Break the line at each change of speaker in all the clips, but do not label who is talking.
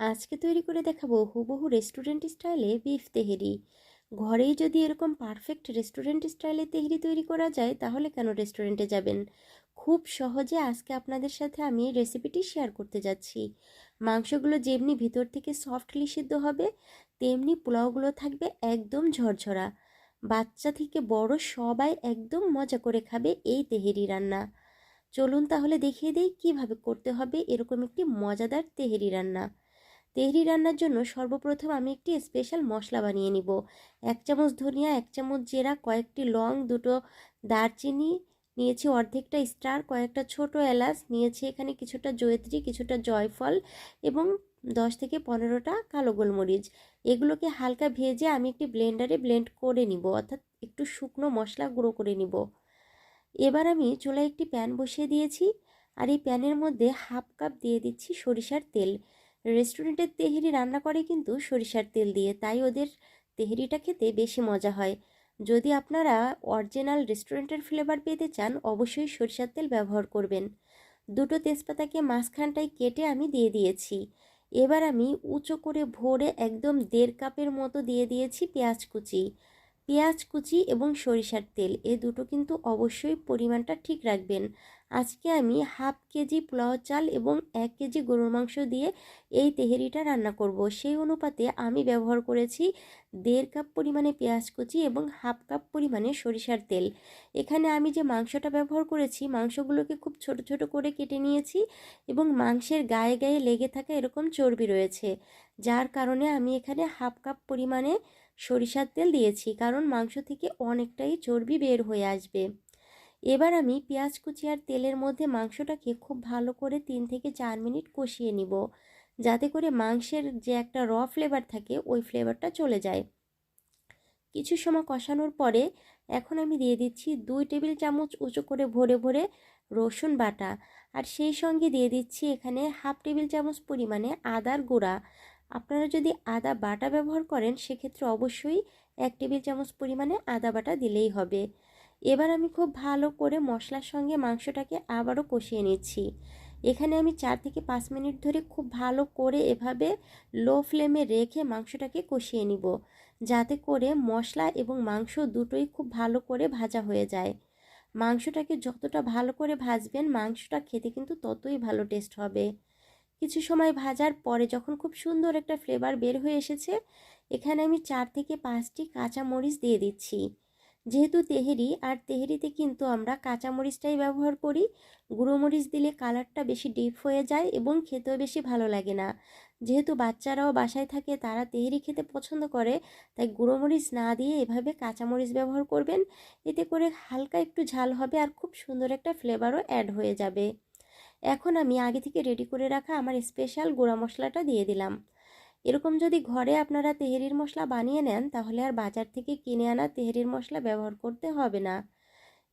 আজকে তৈরি করে দেখাবো হুবহু রেস্টুরেন্ট স্টাইলে বিফ তেহেরি। ঘরেই যদি এরকম পারফেক্ট রেস্টুরেন্ট স্টাইলে তেহেরি তৈরি করা যায়, তাহলে কেন রেস্টুরেন্টে যাবেন? খুব সহজে আজকে আপনাদের সাথে আমি এই রেসিপিটি শেয়ার করতে যাচ্ছি। মাংসগুলো যেমনি ভিতর থেকে সফটলি সিদ্ধ হবে, তেমনি পোলাওগুলো থাকবে একদম ঝরঝরা। বাচ্চা থেকে বড় সবাই একদম মজা করে খাবে এই তেহেরি রান্না। চলুন তাহলে দেখিয়ে দিই কীভাবে করতে হবে এরকম একটি মজাদার তেহেরি রান্না। তেহরি রান্নার জন্য সর্বপ্রথম আমি একটি স্পেশাল মশলা বানিয়ে নিব। এক চামচ ধনিয়া, এক চামচ জিরা, কয়েকটি লং, দুটো দারচিনি, নিয়েছি অর্ধেকটা স্টার, কয়েকটা ছোট এলাচ, নিয়েছি এখানে কিছুটা জয়ত্রী, কিছুটা জয়ফল এবং দশ থেকে পনেরোটা কালো গোলমরিচ। এগুলোকে হালকা ভেজে আমি একটি ব্লেন্ডারে ব্লেন্ড করে নিব, অর্থাৎ একটু শুকনো মশলা গুঁড়ো করে নিব। এবার আমি চুলায় একটি প্যান বসিয়ে দিয়েছি আর এই প্যানের মধ্যে হাফ কাপ দিয়ে দিচ্ছি সরিষার তেল। রেস্টুরেন্টের তেহেরি রান্না করে কিন্তু সরিষার তেল দিয়ে। তাই ওদের তেহেরিটা খেতে বেশি মজা হয়। যদি আপনারা অরিজিনাল রেস্টুরেন্টের ফ্লেভার পেতে চান, অবশ্যই সরিষার তেল ব্যবহার করবেন। দুটো তেজপাতাকে মাঝখানটায় কেটে আমি দিয়ে দিয়েছি। এবার আমি উঁচু করে ভরে একদম দেড় কাপের মতো দিয়ে দিয়েছি পেঁয়াজ কুচি। পেঁয়াজ কুচি এবং সরিষার তেল, এ দুটো কিন্তু অবশ্যই পরিমাণটা ঠিক রাখবেন। আজকে আমি হাফ কেজি পোলাও চাল এবং এক কেজি গরুর মাংস দিয়ে এই তেহেরিটা রান্না করব। সেই অনুপাতে আমি ব্যবহার করেছি দেড় কাপ পরিমাণে পেঁয়াজ কুচি এবং হাফ কাপ পরিমাণে সরিষার তেল। এখানে আমি যে মাংসটা ব্যবহার করেছি, মাংসগুলোকে খুব ছোট ছোট করে কেটে নিয়েছি এবং মাংসের গায়ে গায়ে লেগে থাকা এরকম চর্বি রয়েছে, যার কারণে আমি এখানে হাফ কাপ পরিমাণে সরিষার তেল দিয়েছি, কারণ মাংস থেকে অনেকটাই চর্বি বের হয়ে আসবে। এবার আমি পেঁয়াজ কুচি আর তেলের মধ্যে মাংসটাকে খুব ভালো করে তিন থেকে চার মিনিট কষিয়ে নিব। যাতে করে মাংসের যে একটা র ফ্লেভার থাকে, ওই ফ্লেভারটা চলে যায়। কিছু সময় কষানোর পরে এখন আমি দিয়ে দিচ্ছি দুই টেবিল চামচ উঁচু করে ভরে ভরে রসুন বাটা। আর সেই সঙ্গে দিয়ে দিচ্ছি এখানে হাফ টেবিল চামচ পরিমাণে আদার গুঁড়া। আপনারা যদি আদা বাটা ব্যবহার করেন, সেক্ষেত্রে অবশ্যই এক টেবিল চামচ পরিমাণে আদা বাটা দিলেই হবে। এবার আমি খুব ভালো করে মশলার সঙ্গে মাংসটাকে আবারও কষিয়ে নিচ্ছি। এখানে আমি চার থেকে পাঁচ মিনিট ধরে খুব ভালো করে এভাবে লো ফ্লেমে রেখে মাংসটাকে কষিয়ে নিব, যাতে করে মশলা এবং মাংস দুটোই খুব ভালো করে ভাজা হয়ে যায়। মাংসটাকে যতটা ভালো করে ভাজবেন, মাংসটা খেতে কিন্তু ততই ভালো টেস্ট হবে। কিছু সময় ভাজার পরে যখন খুব সুন্দর একটা ফ্লেভার বের হয়ে এসেছে, এখানে আমি চার থেকে পাঁচটি কাঁচা মরিচ দিয়ে দিচ্ছি। যেহেতু তেহেরি, আর তেহেরিতে কিন্তু আমরা কাঁচামরিচটাই ব্যবহার করি। গুঁড়ো মরিচ দিলে কালারটা বেশি ডিপ হয়ে যায় এবং খেতেও বেশি ভালো লাগে না। যেহেতু বাচ্চারাও বাসায় থাকে, তারা তেহেরি খেতে পছন্দ করে, তাই গুঁড়ো মরিচ না দিয়ে এভাবে কাঁচামরিচ ব্যবহার করবেন। এতে করে হালকা একটু ঝাল হবে আর খুব সুন্দর একটা ফ্লেভারও অ্যাড হয়ে যাবে। এখন আমি আগে থেকে রেডি করে রাখা আমার স্পেশাল গুঁড়া মশলাটা দিয়ে দিলাম। এরকম যদি ঘরে আপনারা তেহেরির মশলা বানিয়ে নেন, তাহলে আর বাজার থেকে কিনে আনা তেহেরির মশলা ব্যবহার করতে হবে না।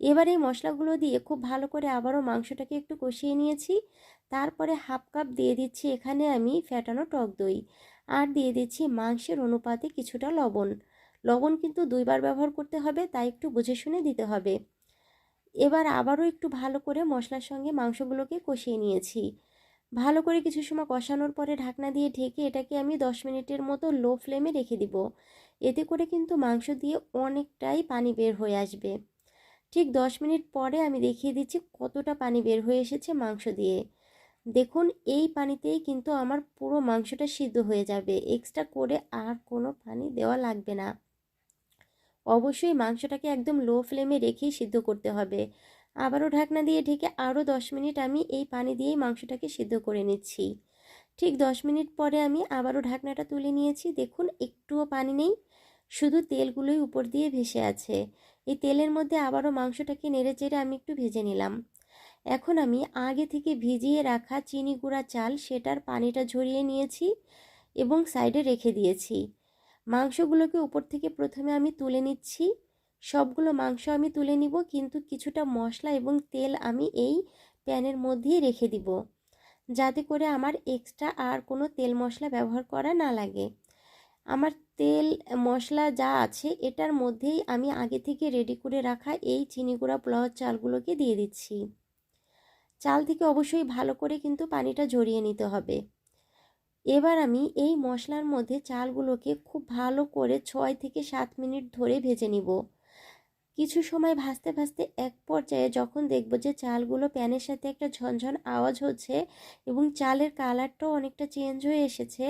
এবার এই মশলাগুলো দিয়ে খুব ভালো করে আবারও মাংসটাকে একটু কষিয়ে নিয়েছি। তারপরে হাফ কাপ দিয়ে দিচ্ছি এখানে আমি ফ্যাটানো টক দই। আর দিয়ে দিচ্ছি মাংসের অনুপাতে কিছুটা লবণ। লবণ কিন্তু দুইবার ব্যবহার করতে হবে, তাই একটু বুঝে শুনে দিতে হবে। এবার আবারও একটু ভালো করে মশলার সঙ্গে মাংসগুলোকে কষিয়ে নিয়েছি। ভালো করে কিছু সময় কষানোর পরে ঢাকনা দিয়ে ঢেকে এটাকে আমি দশ মিনিটের মতো লো ফ্লেমে রেখে দিব। এতে করে কিন্তু মাংস দিয়ে অনেকটাই পানি বের হয়ে আসবে। ঠিক দশ মিনিট পরে আমি দেখিয়ে দিচ্ছি কতটা পানি বের হয়ে এসেছে মাংস দিয়ে। দেখুন, এই পানিতেই কিন্তু আমার পুরো মাংসটা সিদ্ধ হয়ে যাবে। এক্সট্রা করে আর কোনো পানি দেওয়া লাগবে না। অবশ্যই মাংসটাকে একদম লো ফ্লেমে রেখেই সিদ্ধ করতে হবে। আবারও ঢাকনা দিয়ে ঢেকে আরও দশ মিনিট আমি এই পানি দিয়েই মাংসটাকে সিদ্ধ করে নিচ্ছি। ঠিক দশ মিনিট পরে আমি আবারও ঢাকনাটা তুলে নিয়েছি। দেখুন, একটুও পানি নেই, শুধু তেলগুলোই উপর দিয়ে ভেসে আছে। এই তেলের মধ্যে আবারও মাংসটাকে নেড়ে চেড়ে আমি একটু ভেজে নিলাম। এখন আমি আগে থেকে ভিজিয়ে রাখা চিনি গুঁড়া চাল সেটার পানিটা ঝরিয়ে নিয়েছি এবং সাইডে রেখে দিয়েছি। মাংসগুলোকে উপর থেকে প্রথমে আমি তুলে নিচ্ছি। সবগুলো মাংস আমি তুলে নিব, কিন্তু কিছুটা মশলা এবং তেল আমি এই প্যানের মধ্যেই রেখে দিব। যাতে করে আমার এক্সট্রা আর কোনো তেল মশলা ব্যবহার করা না লাগে। আমার তেল, মশলা যা আছে, এটার মধ্যেই আমি আগে থেকে রেডি করে রাখা এই চিনি গুঁড়া পোলাওয়ার চালগুলোকে দিয়ে দিচ্ছি। চাল থেকে অবশ্যই ভালো করে কিন্তু পানিটা ঝরিয়ে নিতে হবে। এবার আমি এই মশলার মধ্যে চালগুলোকে খুব ভালো করে ছয় থেকে সাত মিনিট ধরে ভেজে নিব। কিছু সময় ভাজতে ভাজতে এক পর্যায়ে যখন দেখব যে চালগুলো প্যানের সাথে একটা ঝনঝন আওয়াজ হচ্ছে এবং চালের কালারটাও অনেকটা চেঞ্জ হয়ে এসেছে,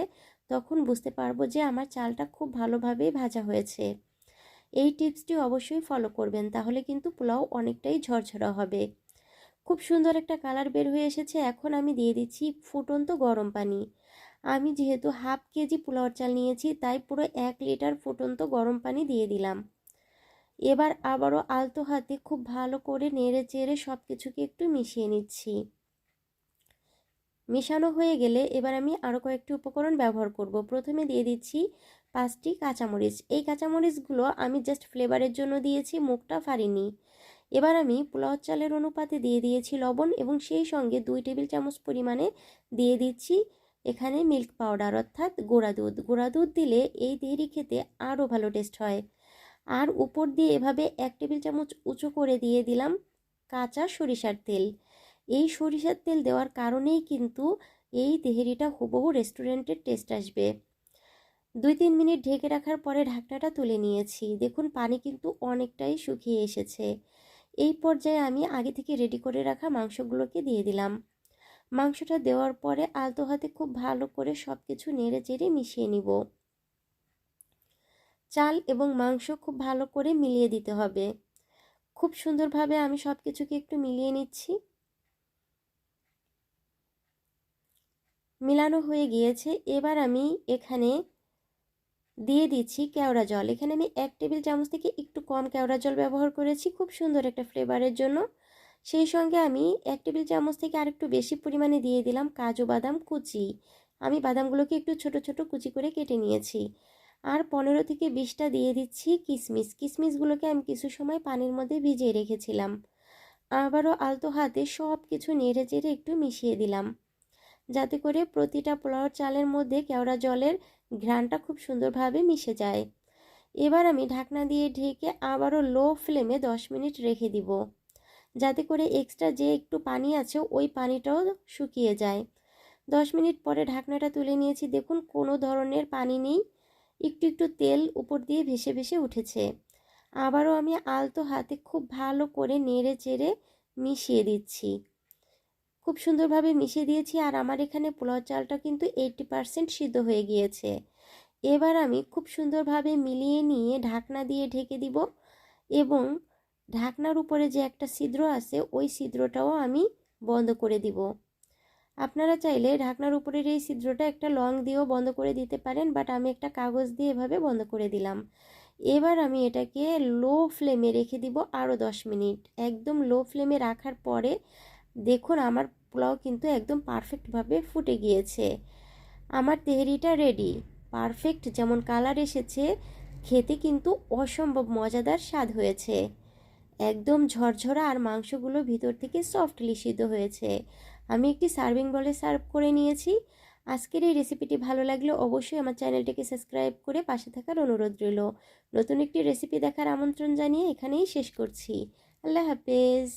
তখন বুঝতে পারব যে আমার চালটা খুব ভালোভাবেই ভাজা হয়েছে। এই টিপসটি অবশ্যই ফলো করবেন, তাহলে কিন্তু পোলাও অনেকটাই ঝরঝরা হবে। খুব সুন্দর একটা কালার বের হয়ে এসেছে, এখন আমি দিয়ে দিচ্ছি ফুটন্ত গরম পানি। আমি যেহেতু হাফ কেজি পোলাওর চাল নিয়েছি, তাই পুরো এক লিটার ফুটন্ত গরম পানি দিয়ে দিলাম। এবার আবারও আলতো হাতে খুব ভালো করে নেড়ে চেড়ে সব কিছুকে একটু মিশিয়ে নিচ্ছি। মেশানো হয়ে গেলে এবার আমি আরও কয়েকটি উপকরণ ব্যবহার করব। প্রথমে দিয়ে দিচ্ছি পাঁচটি কাঁচামরিচ। এই কাঁচামরিচগুলো আমি জাস্ট ফ্লেভারের জন্য দিয়েছি, মুখটা ফারিনি এবার আমি পোলাও চালের অনুপাতে দিয়ে দিয়েছি লবণ এবং সেই সঙ্গে দুই টেবিল চামচ পরিমাণে দিয়ে দিচ্ছি এখানে মিল্ক পাউডার অর্থাৎ গোড়া দুধ। গোড়া দুধ দিলে এই তেহরি খেতে আরও ভালো টেস্ট হয়। আর উপর দিয়ে এভাবে এক টেবিল চামচ উঁচু করে দিয়ে দিলাম কাঁচা সরিষার তেল। এই সরিষার তেল দেওয়ার কারণেই কিন্তু এই তেহেরিটা হুবহু রেস্টুরেন্টের টেস্ট আসবে। দুই তিন মিনিট ঢেকে রাখার পরে ঢাকনাটা তুলে নিয়েছি। দেখুন, পানি কিন্তু অনেকটাই শুকিয়ে এসেছে। এই পর্যায়ে আমি আগে থেকে রেডি করে রাখা মাংসগুলোকে দিয়ে দিলাম। মাংসটা দেওয়ার পরে আলতো হাতে খুব ভালো করে সব কিছু নেড়ে চেড়ে মিশিয়ে নিব। চাল এবং মাংস খুব ভালো করে মিলিয়ে দিতে হবে। খুব সুন্দরভাবে আমি সব কিছুকে একটু মিলিয়ে নিচ্ছি। মিলানো হয়ে গিয়েছে। এবার আমি এখানে দিয়ে দিচ্ছি কেওড়া জল। এখানে আমি এক টেবিল চামচ থেকে একটু কম কেওড়া জল ব্যবহার করেছি। খুব সুন্দর একটা ফ্লেভারের জন্য। সেই সঙ্গে আমি এক টেবিল চামচ থেকে আরেকটু বেশি পরিমাণে দিয়ে দিলাম কাজু বাদাম কুচি। আমি বাদামগুলোকে একটু ছোট ছোট কুচি করে কেটে নিয়েছি। আর পনেরো থেকে বিশটা দিয়ে দিচ্ছি কিশমিশ কিশমিশগুলোকে আমি কিছু সময় পানির মধ্যে ভিজিয়ে রেখেছিলাম। আবারও আলতো হাতে সব কিছু নেড়ে চেড়ে একটু মিশিয়ে দিলাম। যাতে করে প্রতিটা পোলাওয়ার চালের মধ্যে কেওড়া জলের ঘ্রাণটা খুব সুন্দরভাবে মিশে যায়। এবার আমি ঢাকনা দিয়ে ঢেকে আবারও লো ফ্লেমে দশ মিনিট রেখে দিব। যাতে করে এক্সট্রা যে একটু পানি আছে ওই পানিটাও শুকিয়ে যায়। দশ মিনিট পরে ঢাকনাটা তুলে নিয়েছি। দেখুন কোনো ধরনের পানি নেই। একটু একটু তেল উপর দিয়ে ভেসে ভেসে উঠেছে। আবারও আমি আলতো হাতে খুব ভালো করে নেড়ে, চেড়ে মিশিয়ে দিচ্ছি। খুব সুন্দরভাবে মিশিয়ে দিয়েছি আর আমার এখানে পোলাও চালটা কিন্তু এইটটি পারসেন্ট সিদ্ধ হয়ে গিয়েছে। এবার আমি খুব সুন্দরভাবে মিলিয়ে নিয়ে ঢাকনা দিয়ে ঢেকে দিব এবং ঢাকনার উপরে যে একটা ছিদ্র আছে, ওই ছিদ্রটাও আমি বন্ধ করে দিব। আপনারা চাইলে ঢাকনার উপরের এই ছিদ্রটা একটা লং দিয়েও বন্ধ করে দিতে পারেন বাট আমি একটা কাগজ দিয়ে এভাবে বন্ধ করে দিলাম। এবার আমি এটাকে লো ফ্লেমে রেখে দিব আরও দশ মিনিট। একদম লো ফ্লেমে রাখার পরে দেখুন আমার পোলাও কিন্তু একদম পারফেক্টভাবে ফুটে গিয়েছে। আমার তেহরিটা রেডি পারফেক্ট যেমন কালার এসেছে, খেতে কিন্তু অসম্ভব মজাদার স্বাদ হয়েছে। একদম ঝরঝরা আর মাংসগুলো ভিতর থেকে সফটলি সিদ্ধ হয়েছে। আমি একটি সার্ভিং বলে সার্ভ করে নিয়েছি। আজকের এই রেসিপিটি ভালো লাগলে অবশ্যই আমার চ্যানেলটিকে সাবস্ক্রাইব করে পাশে থাকার অনুরোধ রইল। নতুন একটি রেসিপি দেখার আমন্ত্রণ জানিয়ে এখানেই শেষ করছি। আল্লাহ হাফেজ।